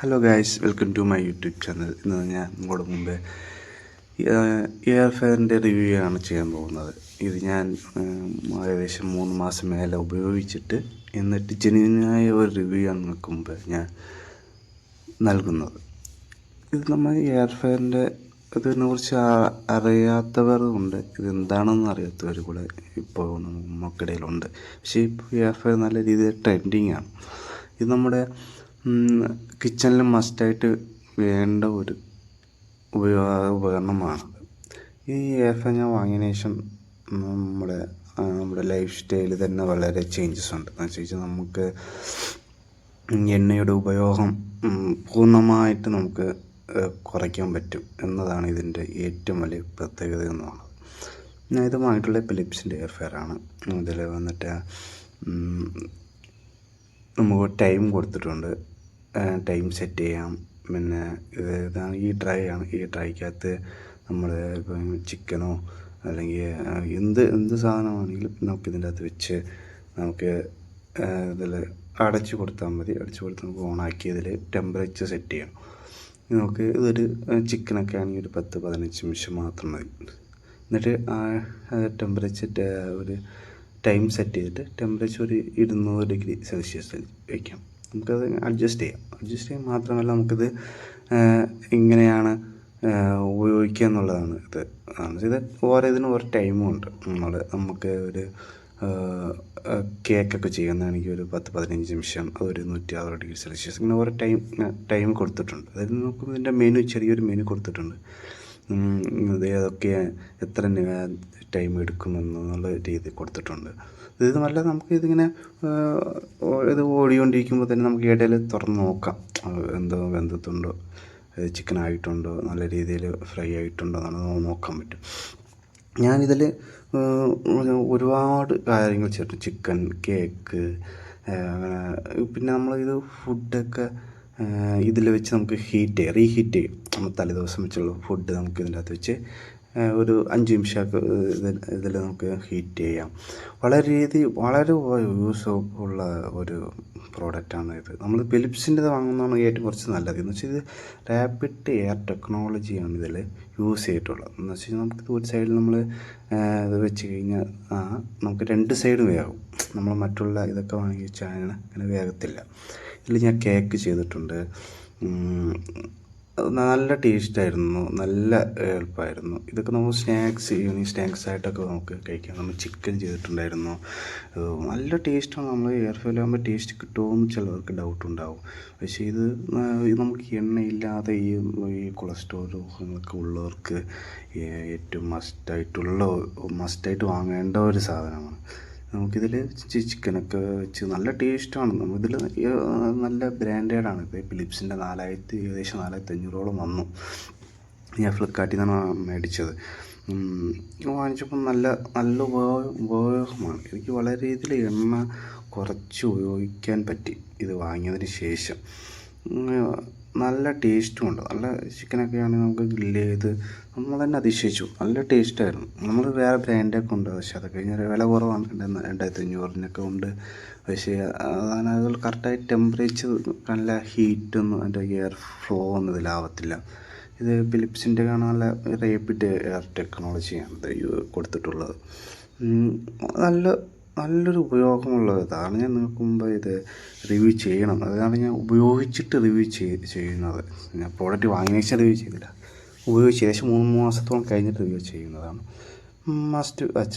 Hello guys welcome to my YouTube channel ഇന്ന് ഞാൻ നിങ്ങളുടെ മുമ്പേ എയർ ഫെയറിന്റെ റിവ്യൂ ആണ് ചെയ്യാൻ പോകുന്നത്. ഇത് ഞാൻ ഏകദേശം മൂന്ന് മാസം മേലെ ഉപയോഗിച്ചിട്ട് എന്നിട്ട് ജെന്യൂനായ ഒരു റിവ്യൂ ആണ് നിങ്ങൾക്ക് മുമ്പ് ഞാൻ നൽകുന്നത്. ഇത് നമ്മൾ എയർ ഫെയറിന്റെ ഇതിനെക്കുറിച്ച് ഉണ്ട് ഇത് എന്താണെന്ന് അറിയാത്തവർ കൂടെ ഇപ്പോൾ നമുക്കിടയിലുണ്ട്. പക്ഷേ ഇപ്പോൾ എയർ ഫെയർ നല്ല രീതിയിൽ ട്രെൻഡിങ് ആണ്. ഇത് നമ്മുടെ കിച്ചണിൽ മസ്റ്റായിട്ട് വേണ്ട ഒരു ഉപയോഗ ഉപകരണമാണ്. ഈ എയർ ഫാൻ ഞാൻ വാങ്ങിയതിന് ശേഷം നമ്മുടെ നമ്മുടെ ലൈഫ് സ്റ്റൈലിൽ തന്നെ വളരെ ചേഞ്ചസ് ഉണ്ട്. എന്ന് വെച്ച് കഴിഞ്ഞാൽ നമുക്ക് എണ്ണയുടെ ഉപയോഗം പൂർണമായിട്ട് നമുക്ക് കുറയ്ക്കാൻ പറ്റും എന്നതാണ് ഇതിന്റെ ഏറ്റവും വലിയ പ്രത്യേകത എന്ന് പറയുന്നത്. ഞാൻ ഇത് വാങ്ങിയിട്ടുള്ള ഫിലിപ്സിന്റെ എയർ ഫെയർ ആണ്. ഇതിൽ വന്നിട്ട് നമുക്ക് ടൈം കൊടുത്തിട്ടുണ്ട്. ടൈം സെറ്റ് ചെയ്യാം. പിന്നെ ഇത് ഇതാണ് ഈ ഡ്രൈ ആണ്. ഈ ഡ്രൈക്കകത്ത് നമ്മൾ ഇപ്പം ചിക്കനോ അല്ലെങ്കിൽ എന്ത് എന്ത് സാധനമാണെങ്കിലും നമുക്ക് ഇതിന്റെ അകത്ത് വെച്ച് നമുക്ക് ഇതിൽ അടച്ചു കൊടുത്താൽ മതി. അടച്ചു കൊടുത്ത് നമുക്ക് ഓണാക്കി ഇതിൽ ടെമ്പറേച്ചർ സെറ്റ് ചെയ്യാം. നമുക്ക് ഇതൊരു ചിക്കനൊക്കെ ആണെങ്കിൽ ഒരു പത്ത് പതിനഞ്ച് നിമിഷം മാത്രം മതി. എന്നിട്ട് ആ ടെമ്പറേച്ചർ ഒരു ടൈം സെറ്റ് ചെയ്തിട്ട് ടെമ്പറേച്ചർ ഒരു ഇരുന്നൂറ് ഡിഗ്രി സെൽഷ്യസിൽ വയ്ക്കാം നമുക്കത് അഡ്ജസ്റ്റ് ചെയ്യാം. അഡ്ജസ്റ്റ് ചെയ്യാൻ മാത്രമല്ല നമുക്കിത് ഇങ്ങനെയാണ് ഉപയോഗിക്കുക എന്നുള്ളതാണ് ഇത്. ഇത് ഓരോ ഇതിന് ഓരോ ടൈമും ഉണ്ട്. നമ്മൾ നമുക്ക് ഒരു കേക്കൊക്കെ ചെയ്യുന്നതാണെങ്കിൽ ഒരു പത്ത് പതിനഞ്ച് നിമിഷം ഒരു നൂറ്റി അറുപത് ഡിഗ്രി സെൽഷ്യസ് ഇങ്ങനെ ഓരോ ടൈം ടൈം കൊടുത്തിട്ടുണ്ട്. അതായത് നമുക്ക് ഇതിന്റെ മെനു ചെറിയൊരു മെനു കൊടുത്തിട്ടുണ്ട്. ഏതൊക്കെ എത്ര ടൈം എടുക്കുമെന്നുള്ള രീതി കൊടുത്തിട്ടുണ്ട്. ഇത് നല്ല നമുക്ക് ഇതിങ്ങനെ ഇത് ഓടിക്കൊണ്ടിരിക്കുമ്പോൾ തന്നെ നമുക്ക് ഇടയിൽ തുറന്ന് നോക്കാം. എന്തോ വെന്തത്തുണ്ടോ ചിക്കൻ ആയിട്ടുണ്ടോ നല്ല രീതിയിൽ ഫ്രൈ ആയിട്ടുണ്ടോ എന്നാണ് നോക്കാൻ പറ്റും. ഞാനിതിൽ ഒരുപാട് കാര്യങ്ങൾ ചേർത്തു ചിക്കൻ കേക്ക് അങ്ങനെ പിന്നെ നമ്മളിത് ഫുഡൊക്കെ ഇതിൽ വെച്ച് നമുക്ക് ഹീറ്റ് ചെയ്യാം റീഹീറ്റ് ചെയ്യും. നമ്മൾ തലേദിവസം വെച്ചുള്ള ഫുഡ് നമുക്ക് ഇതിന്റെ അകത്ത് വെച്ച് ഒരു അഞ്ച് നിമിഷമൊക്കെ ഇതിൽ നമുക്ക് ഹീറ്റ് ചെയ്യാം. വളരെ രീതി വളരെ യൂസ് ഉള്ള ഒരു പ്രോഡക്റ്റാണ് ഇത്. നമ്മൾ ഫിലിപ്സിന്റെ വാങ്ങുന്നതാണ് ഏറ്റവും കുറച്ച് നല്ലത്. എന്ന് വെച്ചാൽ ഇത് റാപ്പിഡ് എയർ ടെക്നോളജിയാണ് ഇതിൽ യൂസ് ചെയ്തിട്ടുള്ളത്. എന്ന് വെച്ച് കഴിഞ്ഞാൽ നമുക്കിത് ഒരു സൈഡിൽ നമ്മൾ ഇത് വെച്ച് കഴിഞ്ഞാൽ നമുക്ക് രണ്ട് സൈഡും വേകും നമ്മൾ മറ്റുള്ള ഇതൊക്കെ വാങ്ങി വെച്ചാൽ അങ്ങനെ വേഗത്തില്ല. ഇതിൽ ഞാൻ കേക്ക് ചെയ്തിട്ടുണ്ട്. നല്ല ടേസ്റ്റായിരുന്നു നല്ല എളുപ്പമായിരുന്നു ഇതൊക്കെ നമ്മൾ സ്നാക്സ് ഈവനിങ് സ്നാക്സ് ആയിട്ടൊക്കെ നമുക്ക് കഴിക്കാം. നമ്മൾ ചിക്കൻ ചെയ്തിട്ടുണ്ടായിരുന്നു. നല്ല ടേസ്റ്റാണ് നമ്മൾ എയർ ഫ്രൈ ആകുമ്പോൾ ടേസ്റ്റ് കിട്ടുമോ എന്ന് ചിലവർക്ക് ഡൗട്ട് ഉണ്ടാവും. പക്ഷേ ഇത് നമുക്ക് എണ്ണയില്ലാതെ ഈ ഈ കൊളസ്ട്രോൾ രോഗങ്ങളൊക്കെ ഉള്ളവർക്ക് ഏറ്റവും മസ്റ്റായിട്ടുള്ള മസ്റ്റായിട്ട് വാങ്ങേണ്ട ഒരു സാധനമാണ്. നമുക്കിതിൽ ചിക്കനൊക്കെ വെച്ച് നല്ല ടേസ്റ്റാണ്. നമുക്കിതിൽ നല്ല ബ്രാൻഡേഡാണ്. ഇപ്പോൾ ഫിലിപ്സിന്റെ നാലായിരത്തി ഏകദേശം നാലായിരത്തി അഞ്ഞൂറോളം വന്നു ഞാൻ ഫ്ലിപ്കാർട്ടിൽ നിന്നാണ് മേടിച്ചത് വാങ്ങിച്ചപ്പം വാങ്ങിച്ചപ്പോൾ നല്ല നല്ല ഉപയോഗ ഉപയോഗമാണ്. എനിക്ക് വളരെ രീതിയിൽ എണ്ണ കുറച്ച് ഉപയോഗിക്കാൻ പറ്റി ഇത് വാങ്ങിയതിന് ശേഷം. നല്ല ടേസ്റ്റും ഉണ്ട്. നല്ല ചിക്കനൊക്കെ ആണെങ്കിൽ നമുക്ക് ഗ്രില്ല് ചെയ്ത് നമ്മൾ തന്നെ അതിശയിച്ചു. നല്ല ടേസ്റ്റായിരുന്നു നമ്മൾ വേറെ ബ്രാൻഡൊക്കെ ഉണ്ട്. പക്ഷേ അതൊക്കെ കഴിഞ്ഞാൽ വില കുറവാണ്. രണ്ടാ- രണ്ടായിരത്തി അഞ്ഞൂറിനൊക്കെ ഉണ്ട്. പക്ഷേ അതാണ് അത് കറക്റ്റായി ടെമ്പറേച്ചർ നല്ല ഹീറ്റൊന്നും അതിന്റെ എയർ ഫ്ലോ ഒന്നും ഇതിലാവത്തില്ല ഇത് ഫിലിപ്സിന്റെ കാണാനുള്ള റേപ്പിഡ് എയർ ടെക്നോളജിയാണ് കൊടുത്തിട്ടുള്ളത്. നല്ല നല്ലൊരു ഉപയോഗമുള്ള ഇതാണ് ഞാൻ മുമ്പ് ഇത് റിവ്യൂ ചെയ്യണം. അതാണ് ഞാൻ ഉപയോഗിച്ചിട്ട് റിവ്യൂ ചെയ് ചെയ്യുന്നത്. ഞാൻ പ്രോഡക്റ്റ് വാങ്ങിയ റിവ്യൂ ചെയ്തില്ല. ഉപയോഗിച്ച് ഏകദേശം മൂന്ന് മാസത്തോളം കഴിഞ്ഞിട്ട് റിവ്യൂ ചെയ്യുന്നതാണ്. മസ്റ്റ് വച്ച